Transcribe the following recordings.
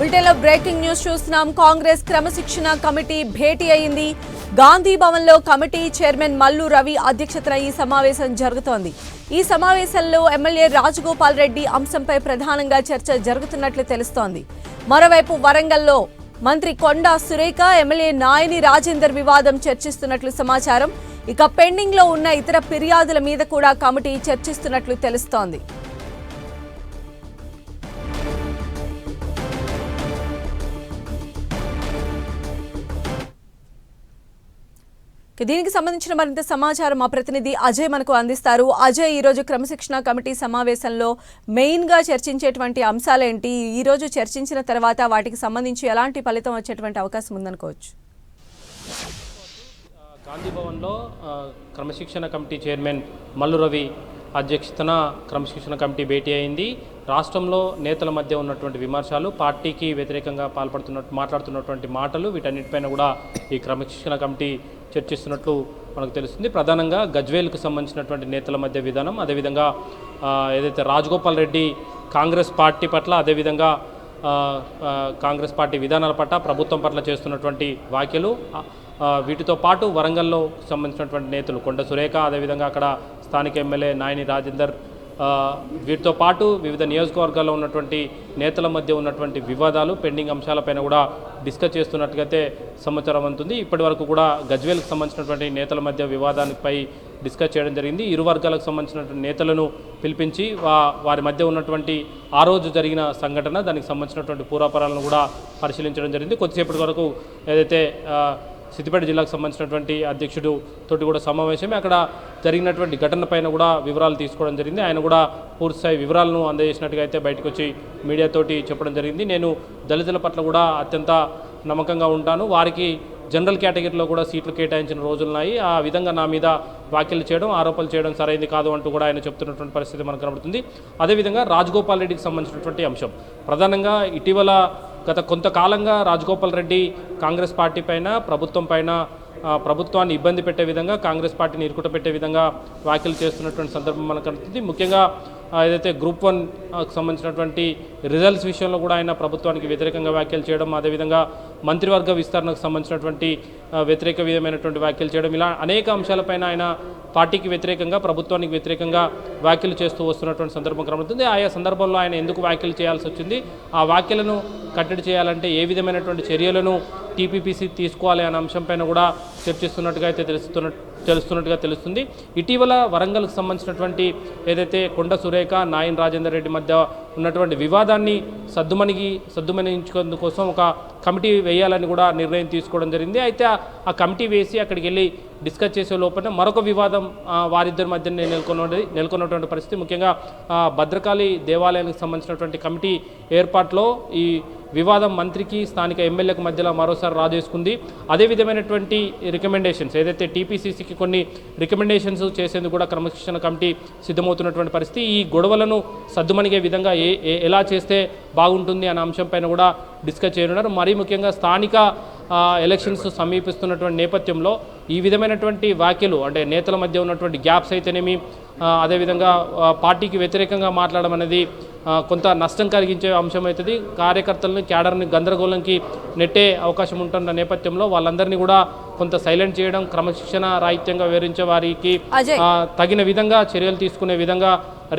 బులెటిన్లో breaking news చూస్తున్నాం. కాంగ్రెస్ క్రమశిక్షణ కమిటీ భేటీ అయింది. గాంధీ భవన్లో కమిటీ చైర్మన్ మల్లు రవి అధ్యక్షతన ఈ సమావేశం జరుగుతోంది. ఈ సమావేశంలో ఎమ్మెల్యే రాజగోపాల్ రెడ్డి అంశంపై ప్రధానంగా చర్చ జరుగుతున్నట్లు తెలుస్తోంది. మరోవైపు వరంగల్లో మంత్రి కొండా సురేఖ ఎమ్మెల్యే నాయని రాజేందర్ వివాదం చర్చిస్తున్నట్లు సమాచారం. ఇక పెండింగ్లో ఉన్న ఇతర ఫిర్యాదుల మీద కూడా కమిటీ చర్చిస్తున్నట్లు తెలుస్తోంది. దీనికి సంబంధించిన మరింత సమాచారం మా ప్రతినిధి అజయ్ మనకు అందిస్తారు. అజయ్ ఈరోజు క్రమశిక్షణ కమిటీ సమావేశంలో మెయిన్గా చర్చించేటువంటి అంశాలేంటి? ఈరోజు చర్చించిన తర్వాత వాటికి సంబంధించి ఎలాంటి ఫలితం వచ్చేటువంటి అవకాశం ఉందనుకోవచ్చు. గాంధీ భవన్లో క్రమశిక్షణ కమిటీ చైర్మన్ మల్లు రవి అధ్యక్షతన క్రమశిక్షణ కమిటీ భేటీ అయింది. రాష్ట్రంలో నేతల మధ్య ఉన్నటువంటి విమర్శలు పార్టీకి వ్యతిరేకంగా పాల్పడుతున్నట్టు మాట్లాడుతున్నటువంటి మాటలు వీటన్నిటిపైన కూడా ఈ క్రమశిక్షణ కమిటీ చర్చిస్తున్నట్లు మనకు తెలుస్తుంది. ప్రధానంగా గజ్వేల్కు సంబంధించినటువంటి నేతల మధ్య విధానం అదేవిధంగా ఏదైతే రాజగోపాల్ రెడ్డి కాంగ్రెస్ పార్టీ పట్ల అదేవిధంగా కాంగ్రెస్ పార్టీ విధానాల పట్ల ప్రభుత్వం పట్ల చేస్తున్నటువంటి వ్యాఖ్యలు వీటితో పాటు వరంగల్లో సంబంధించినటువంటి నేతలు కొండ సురేఖ అదేవిధంగా అక్కడ స్థానిక ఎమ్మెల్యే నాయని రాజేందర్ వీటితో పాటు వివిధ నియోజకవర్గాల్లో ఉన్నటువంటి నేతల మధ్య ఉన్నటువంటి వివాదాలు పెండింగ్ అంశాలపైన కూడా డిస్కస్ చేస్తున్నట్టుగైతే సమాచారం అందుతుంది. ఇప్పటి వరకు కూడా గజ్వేల్కి సంబంధించినటువంటి నేతల మధ్య వివాదానిపై డిస్కస్ చేయడం జరిగింది. ఇరు వర్గాలకు సంబంధించినటువంటి నేతలను పిలిపించి వారి మధ్య ఉన్నటువంటి ఆ రోజు జరిగిన సంఘటన దానికి సంబంధించినటువంటి పూర్వాపరాలను కూడా పరిశీలించడం జరిగింది. కొద్దిసేపటి వరకు ఏదైతే సిద్దిపేట జిల్లాకు సంబంధించినటువంటి అధ్యక్షుడు తోటి కూడా సమావేశమే. అక్కడ జరిగినటువంటి ఘటన పైన కూడా వివరాలు తీసుకోవడం జరిగింది. ఆయన కూడా పూర్తిస్థాయి వివరాలను అందజేసినట్టుగా అయితే బయటకు వచ్చి మీడియాతోటి చెప్పడం జరిగింది. నేను దళితుల పట్ల కూడా అత్యంత నమ్మకంగా ఉంటాను. వారికి జనరల్ కేటగిరీలో కూడా సీట్లు కేటాయించిన రోజులున్నాయి ఆ విధంగా నా మీద వ్యాఖ్యలు చేయడం ఆరోపణలు చేయడం సరైనది కాదు అంటూ కూడా ఆయన చెప్తున్నటువంటి పరిస్థితి మనకు కనబడుతుంది. అదేవిధంగా రాజగోపాల్ రెడ్డికి సంబంధించినటువంటి అంశం. ప్రధానంగా ఇటీవల గత కొంతకాలంగా రాజగోపాల్ రెడ్డి కాంగ్రెస్ పార్టీ పైన ప్రభుత్వం పైన ప్రభుత్వాన్ని ఇబ్బంది పెట్టే విధంగా కాంగ్రెస్ పార్టీని ఇరుకుట పెట్టే విధంగా వ్యాఖ్యలు చేస్తున్నటువంటి సందర్భం మనకు కలుగుతుంది ముఖ్యంగా ఏదైతే గ్రూప్ వన్కు సంబంధించినటువంటి రిజల్ట్స్ విషయంలో కూడా ఆయన ప్రభుత్వానికి వ్యతిరేకంగా వ్యాఖ్యలు చేయడం అదేవిధంగా మంత్రివర్గ విస్తరణకు సంబంధించినటువంటి వ్యతిరేక విధమైనటువంటి వ్యాఖ్యలు చేయడం ఇలా అనేక అంశాలపైన ఆయన పార్టీకి వ్యతిరేకంగా ప్రభుత్వానికి వ్యతిరేకంగా వ్యాఖ్యలు చేస్తూ వస్తున్నటువంటి సందర్భం కనబడుతుంది. ఆయా సందర్భంలో ఆయన ఎందుకు వ్యాఖ్యలు చేయాల్సి వచ్చింది? ఆ వ్యాఖ్యలను కట్టడి చేయాలంటే ఏ విధమైనటువంటి చర్యలను టీపీపీసీ తీసుకోవాలి అనే అంశంపైన కూడా చర్చిస్తున్నట్టుగా అయితే తెలుస్తున్న తెలుస్తున్నట్టుగా తెలుస్తుంది. ఇటీవల వరంగల్కి సంబంధించినటువంటి ఏదైతే కొండ సురేఖ నాయన్ రాజేందర్ రెడ్డి మధ్య ఉన్నటువంటి వివాదాన్ని సద్దుమణిగి సద్దుమణించుకోవడం కోసం ఒక కమిటీ వేయాలని కూడా నిర్ణయం తీసుకోవడం జరిగింది. అయితే ఆ- కమిటీ వేసి అక్కడికి వెళ్ళి డిస్కస్ చేసే లోపల మరొక వివాదం వారిద్దరి మధ్య నెలకొన్నది నెలకొన్నటువంటి పరిస్థితి. ముఖ్యంగా భద్రకాళి దేవాలయానికి సంబంధించినటువంటి కమిటీ ఏర్పాట్లో ఈ వివాదం మంత్రికి స్థానిక ఎమ్మెల్యేకు మధ్యలో మరోసారి రాజేసుకుంది. అదే విధమైనటువంటి రికమెండేషన్స్ ఏదైతే టీపీసీసీకి కొన్ని రికమెండేషన్స్ చేసేందుకు కూడా క్రమశిక్షణ కమిటీ సిద్ధమవుతున్నటువంటి పరిస్థితి ఈ గొడవలను సద్దుమణిగే విధంగా ఏ ఏ- ఎలా చేస్తే బాగుంటుంది అనే అంశంపైన కూడా డిస్కస్ చేయనున్నారు. మరీ ముఖ్యంగా స్థానిక ఎలక్షన్స్ సమీపిస్తున్నటువంటి నేపథ్యంలో ఈ విధమైనటువంటి వ్యాఖ్యలు అంటే నేతల మధ్య ఉన్నటువంటి గ్యాప్స్ అయితేనేమి అదేవిధంగా పార్టీకి వ్యతిరేకంగా మాట్లాడడం అనేది కొంత నష్టం కలిగించే అంశం అవుతుంది. కార్యకర్తలను క్యాడర్ని గందరగోళంకి నెట్టే అవకాశం ఉంటున్న నేపథ్యంలో వాళ్ళందరినీ కూడా కొంత సైలెంట్ చేయడం క్రమశిక్షణ రాహిత్యంగా వివరించే వారికి తగిన విధంగా చర్యలు తీసుకునే విధంగా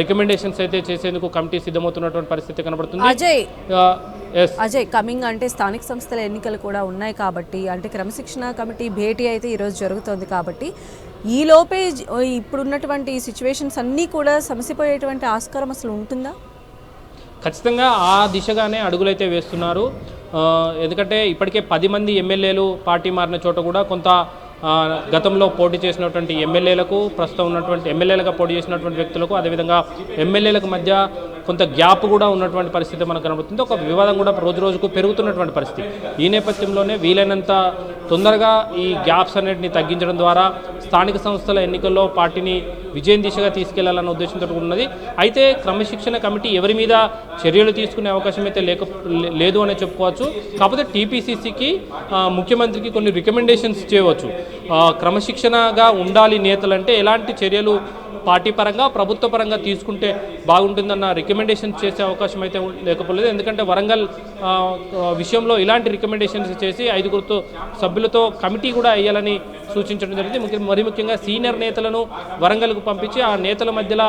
రికమెండేషన్స్ అయితే చేసేందుకు కమిటీ సిద్ధమవుతున్నటువంటి పరిస్థితి కనబడుతుంది. అజయ్. అజయ్ కమింగ్ అంటే స్థానిక సంస్థల ఎన్నికలు కూడా ఉన్నాయి కాబట్టి అంటే క్రమశిక్షణ కమిటీ భేటీ అయితే ఈరోజు జరుగుతోంది కాబట్టి ఈ లోపే ఇప్పుడున్నటువంటి సిచ్యువేషన్స్ అన్నీ కూడా సమసిపోయేటువంటి ఆస్కారం అసలు ఉంటుందా? ఖచ్చితంగా ఆ దిశగానే అడుగులైతే వేస్తున్నారు. ఎందుకంటే ఇప్పటికే పది మంది ఎమ్మెల్యేలు పార్టీ మారిన చోట కూడా కొంత గతంలో పోటీ చేసినటువంటి ఎమ్మెల్యేలకు ప్రస్తుతం ఉన్నటువంటి ఎమ్మెల్యేలుగా పోటీ చేసినటువంటి వ్యక్తులకు అదేవిధంగా ఎమ్మెల్యేలకు మధ్య కొంత గ్యాప్ కూడా ఉన్నటువంటి పరిస్థితి మనకు కనబడుతుంది. ఒక వివాదం కూడా రోజు రోజుకు పెరుగుతున్నటువంటి పరిస్థితి. ఈ నేపథ్యంలోనే వీలైనంత తొందరగా ఈ గ్యాప్స్ అనేటిని తగ్గించడం ద్వారా స్థానిక సంస్థల ఎన్నికల్లో పార్టీని విజయం దిశగా తీసుకెళ్ళాలన్న ఉద్దేశంతో ఉన్నది. అయితే క్రమశిక్షణ కమిటీ ఎవరి మీద చర్యలు తీసుకునే అవకాశం అయితే లేక లేదు అనే చెప్పుకోవచ్చు. కాకపోతే టీపీసీసీకి ముఖ్యమంత్రికి కొన్ని రికమెండేషన్స్ చేయవచ్చు. క్రమశిక్షణగా ఉండాలి నేతలంటే ఎలాంటి చర్యలు పార్టీ పరంగా ప్రభుత్వ పరంగా తీసుకుంటే బాగుంటుందన్న రికమెండేషన్ చేసే అవకాశం అయితే లేకపోలేదు. ఎందుకంటే వరంగల్ విషయంలో ఇలాంటి రికమెండేషన్స్ చేసి ఐదుగురుతో సభ్యులతో కమిటీ కూడా వేయాలని సూచించడం జరిగింది. మరి ముఖ్యంగా సీనియర్ నేతలను వరంగల్కు పంపించి ఆ నేతల మధ్యలో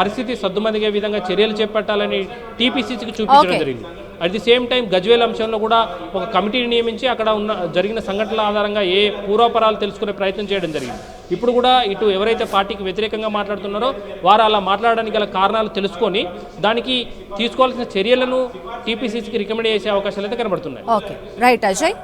పరిస్థితి సద్దుమదిగే విధంగా చర్యలు చేపట్టాలని టీపీసీసీకి చూపించడం. జరిగింది. At the same time Gajwel అంశంలో కూడా ఒక కమిటీని నియమించి అక్కడ ఉన్న జరిగిన సంఘటనల ఆధారంగా ఏ పూర్వాపరాలు తెలుసుకునే ప్రయత్నం చేయడం జరిగింది. ఇప్పుడు కూడా ఇటు ఎవరైతే పార్టీకి వ్యతిరేకంగా మాట్లాడుతున్నారో వారు అలా మాట్లాడడానికి గల కారణాలు తెలుసుకొని దానికి తీసుకోవాల్సిన చర్యలను టీపీసీసీకి రికమెండ్ చేసే అవకాశాలు అయితే కనబడుతున్నాయి. ఓకే. రైట్ అజయ్.